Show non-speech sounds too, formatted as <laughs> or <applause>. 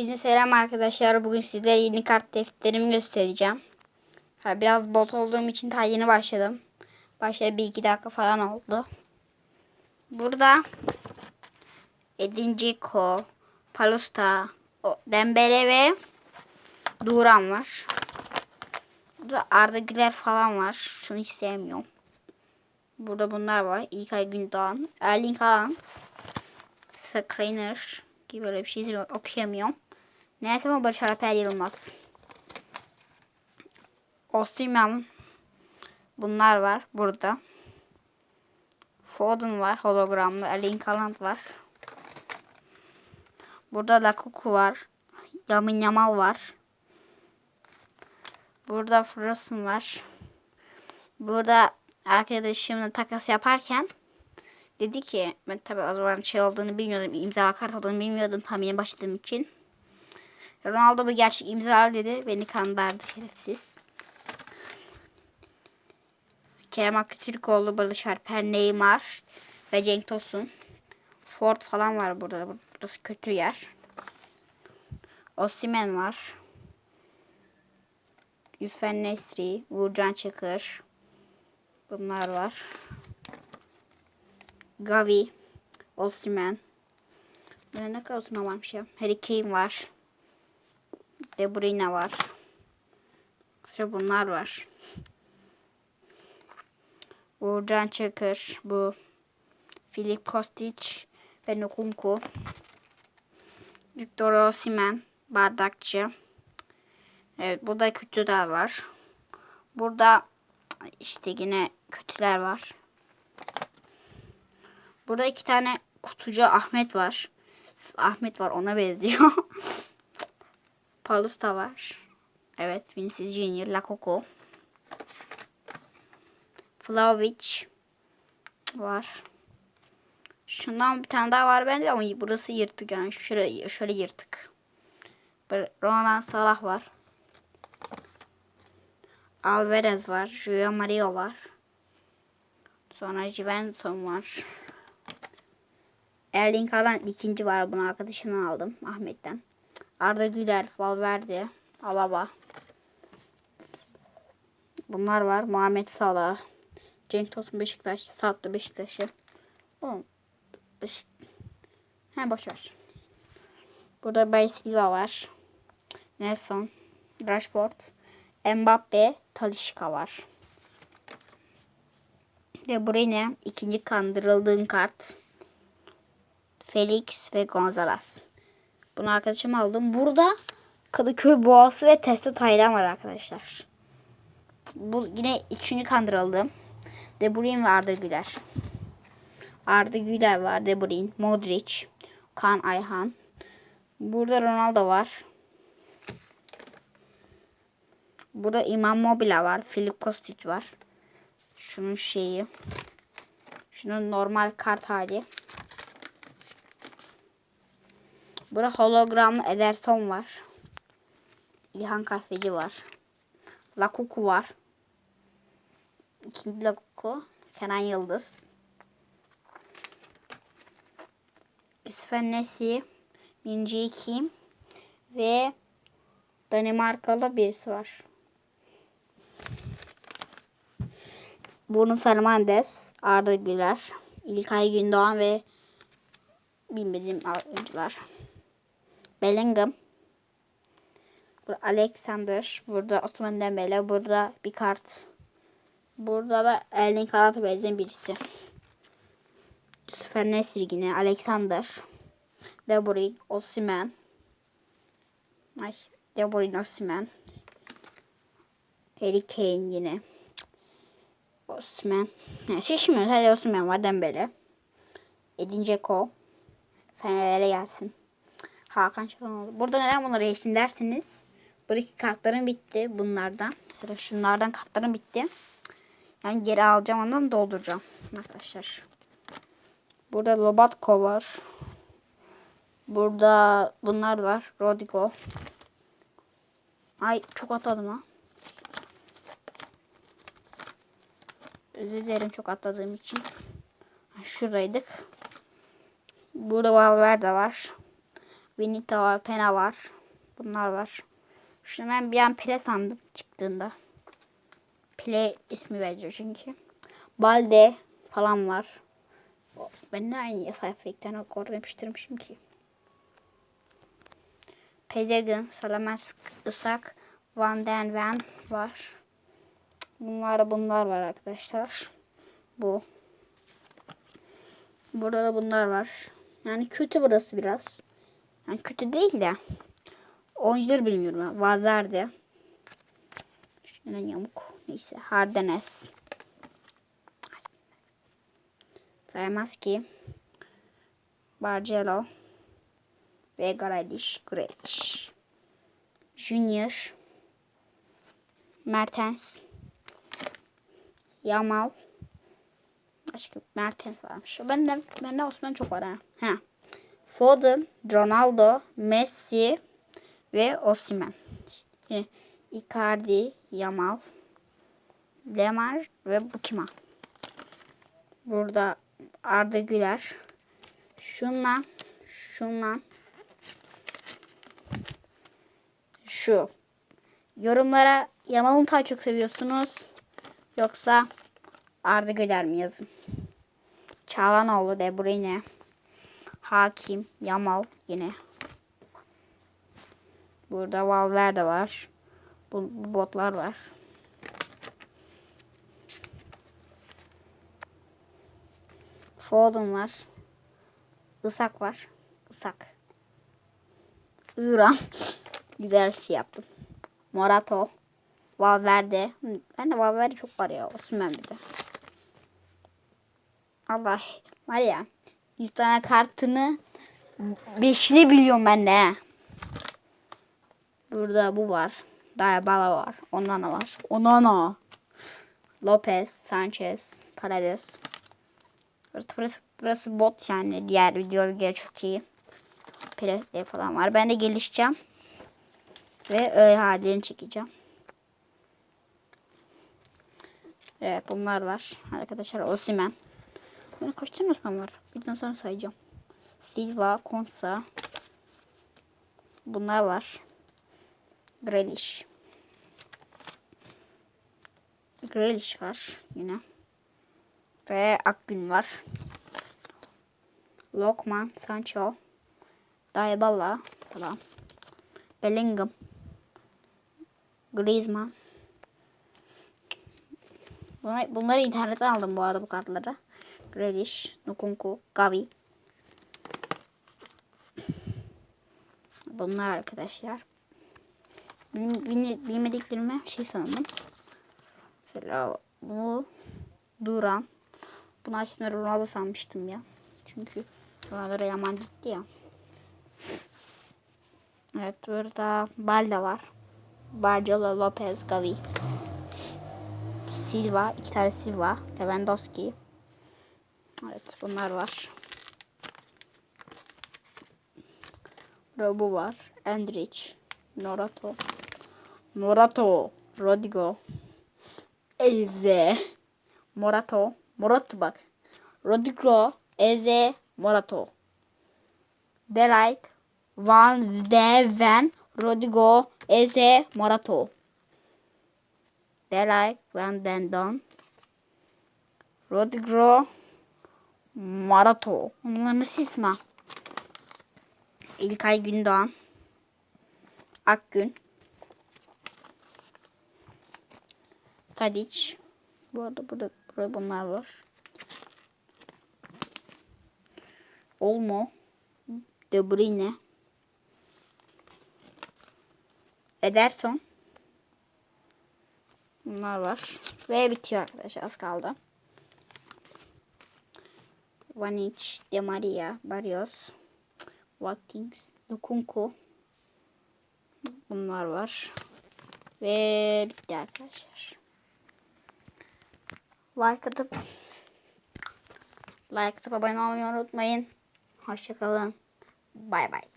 Hepinize selam arkadaşlar. Bugün sizlere yeni kart defterimi göstereceğim. Biraz bot olduğum için daha yeni başladım. Başladı bir iki dakika falan oldu. Burada Edin Dzeko, Palusta, Dembele ve Duran var. Burada Arda Güler falan var. Şunu hiç sevmiyorum. Burada bunlar var. İlkay Gündoğan, Erling Haaland, Skriniar gibi böyle bir şey okuyamıyorum. Neyse ama Barış Alper Yılmaz. Osimhen bunlar var burada. Foden var hologramlı. Erling Haaland var. Burada Lukaku var. Yamin Yamal var. Burada Frozen var. Burada arkadaşımla takas yaparken dedi ki ben tabii o zaman şey olduğunu bilmiyordum. imza kart olduğunu bilmiyordum tam yeni başladığım için. Ronaldo bu gerçek imza dedi. Beni kandırdı şerefsiz. Kerem Aktürkoğlu, Barış Alper, Neymar ve Cenk Tosun. Ford falan var burada. Burası kötü yer. Osimhen var. Yusuf Nesri, Uğurcan Çakır. Bunlar var. Gavi, Osimhen. Böyle ne kadar Osimhen varmış ya. Harry Kane var. De Bruyne var. İşte bunlar var. Uğurcan Çakır, bu Filip Kostic ve Nkunku. Victor Osimhen, bardakçı. Evet burada kötüler var. Burada işte yine kötüler var. Burada iki tane kutucu Ahmet var. Ahmet var ona benziyor. <laughs> Paulus da var. Evet Vinicius Junior, Lakoko. Vlahovic var. Şundan bir tane daha var bende ama burası yırtık yani şöyle şöyle yırtık. Ronan Salah var. Alvarez var. Joao Mario var. Sonra Jivenson var. Erling Haaland ikinci var. Bunu arkadaşımdan aldım. Ahmet'ten. Arda Güler, Valverde, Alaba. Bunlar var. Muhammed Salah. Cenk Tosun Beşiktaş. Sattı Beşiktaş'ı. Oğlum. Beşik... He boşver. Burada Bay var. Nelson. Rashford. Mbappe. Talişka var. De Bruyne. ikinci kandırıldığın kart. Felix ve Gonzalez. Bunu arkadaşım aldım. Burada Kadıköy Boğası ve Testo Taylan var arkadaşlar. Bu yine üçüncü kandırıldım. De Bruyne ve Arda Güler. Arda Güler var. De Bruyne, Modric, Kaan Ayhan. Burada Ronaldo var. Burada İmam Mobile var. Filip Kostic var. Şunun şeyi. Şunun normal kart hali. Burada hologramlı Ederson var. İlhan Kahveci var. Lakuku var. İkinci Lakuku. Kenan Yıldız. Yusuf Nesi. Minci Kim. Ve Danimarkalı birisi var. Bruno Fernandes, Arda Güler, İlkay Gündoğan ve bilmediğim oyuncular. Bellingham. Burada Alexander. Burada Osman Dembele. Burada bir kart. Burada da Erling Haaland'a benzeyen birisi. Yusuf Nesri yine. Alexander. De Bruyne. Osimhen. Ay. De Bruyne Osimhen. Harry Kane yine. Osman. Yani şaşırmıyoruz. Hadi Osman var Dembele. Edin Dzeko. Fener'e gelsin. Hakan Çalhanoğlu. Burada neden bunları geçtin dersiniz. Buradaki kartlarım bitti bunlardan. Mesela şunlardan kartlarım bitti. Yani geri alacağım ondan dolduracağım arkadaşlar. Burada Lobatko var. Burada bunlar var. Rodigo. Ay çok atladım ha. Özür dilerim çok atladığım için. Şuradaydık. Burada Valverde var. Benito var. Pena var. Bunlar var. Şunu ben bir an Pele sandım çıktığında. Pele ismi veriyor çünkü. Balde falan var. Ben de aynı sayfa iki tane orada yapıştırmışım ki. Pezergin, Salamask, Isak, Van den Ven var. Bunlar bunlar var arkadaşlar. Bu. Burada da bunlar var. Yani kötü burası biraz. Yani kötü değil de. Oyuncuları bilmiyorum. Valverde. Şöyle yamuk. Neyse. Hardenes. Sayamaz ki. Barcelo. Ve Grealish. Grealish. Junior. Mertens. Yamal. Başka Mertens varmış. Ben de, ben de Osman çok var ha. ha. Foden, Ronaldo, Messi ve Osimhen. Icardi, Yamal, Lemar ve Bukima. Burada Arda Güler. Şundan, şundan, şu. Yorumlara Yamal'ı daha çok seviyorsunuz? Yoksa Arda Güler mi yazın? Çağlanoğlu, De Bruyne, Hakim, Yamal yine. Burada Valverde var. Bu, bu botlar var. Foden var. Isak var. Isak. İran. <laughs> Güzel şey yaptım. Morato. Valverde. Ben de Valverde çok var ya. Osman bir de. Allah. Var ya. 100 tane kartını beşini biliyorum ben de. Burada bu var. Dybala var. Onana var. Onana. Lopez, Sanchez, Paredes. Burası, burası, burası bot yani. Diğer videolara göre çok iyi. Pilotleri falan var. Ben de gelişeceğim. Ve öyle hallerini çekeceğim. Evet bunlar var. Arkadaşlar Osimen. Benim kaç tane Osman var? Birden sonra sayacağım. Silva, Konsa. Bunlar var. Grealish. Grealish var yine. Ve Akgün var. Lokman, Sancho, Dybala falan. Bellingham. Griezmann. Bunları, bunları internetten aldım bu arada bu kartları. Grealish, Nkunku, Gavi. Bunlar arkadaşlar. Bil- bil- Bilmediklerime şey sandım. Mesela bu Duran. Bunu aslında Ronaldo sanmıştım ya. Çünkü Ronaldo Yaman gitti ya. Evet burada Balda var. Barcola, Lopez, Gavi. Silva, iki tane Silva, Lewandowski. Evet bunlar var. Burada bu var. Endrich, Norato. Norato, Rodrigo. Eze. Morato. Morato bak. Rodrigo, Eze, Morato. Delike, Van de Ven, Rodrigo, Eze, Morato. Delike, Van den Don. Rodrigo, Morato. Onlar nasıl ismi? İlkay Gündoğan. Akgün. Tadiç. Bu arada burada, burada bunlar var. Olmo. De. Ederson. Bunlar var. Ve bitiyor arkadaşlar. Az kaldı. Vanic, De Maria, Barrios, Watkins, Lukunku. Bunlar var. Ve bitti arkadaşlar. Like atıp like atıp abone olmayı unutmayın. Hoşçakalın. Bay bay.